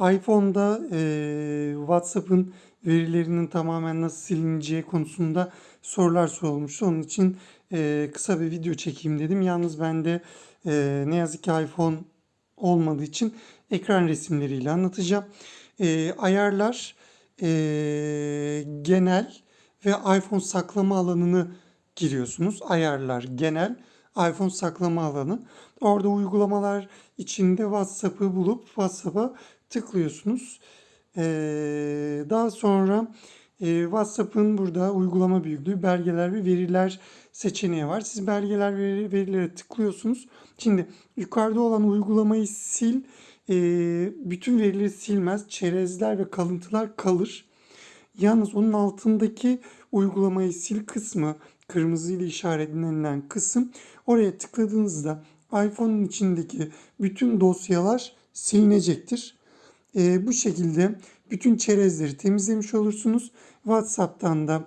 iPhone'da e, WhatsApp'ın verilerinin tamamen nasıl silineceği konusunda sorular sorulmuştu. Onun için e, kısa bir video çekeyim dedim. Yalnız bende e, ne yazık ki iPhone olmadığı için ekran resimleriyle anlatacağım. E, ayarlar e, genel ve iPhone saklama alanını giriyorsunuz. Ayarlar genel iPhone saklama alanı. Orada uygulamalar içinde WhatsApp'ı bulup WhatsApp'a tıklıyorsunuz. Ee, daha sonra e, WhatsApp'ın burada uygulama büyüklüğü, belgeler ve veriler seçeneği var. Siz belgeler ve verilere tıklıyorsunuz. Şimdi yukarıda olan uygulamayı sil. e, bütün verileri silmez. Çerezler ve kalıntılar kalır. Yalnız onun altındaki uygulamayı sil kısmı kırmızı ile işaretlenilen kısım oraya tıkladığınızda iPhone'un içindeki bütün dosyalar silinecektir. Ee, bu şekilde bütün çerezleri temizlemiş olursunuz. WhatsApp'tan da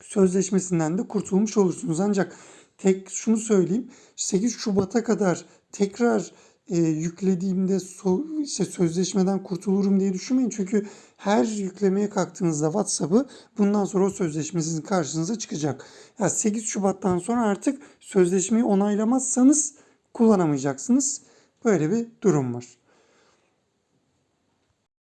sözleşmesinden de kurtulmuş olursunuz. Ancak tek şunu söyleyeyim. 8 Şubat'a kadar tekrar e, yüklediğimde so- işte sözleşmeden kurtulurum diye düşünmeyin. Çünkü her yüklemeye kalktığınızda WhatsApp'ı bundan sonra o sözleşme sizin karşınıza çıkacak. Ya 8 Şubat'tan sonra artık sözleşmeyi onaylamazsanız kullanamayacaksınız. Böyle bir durum var.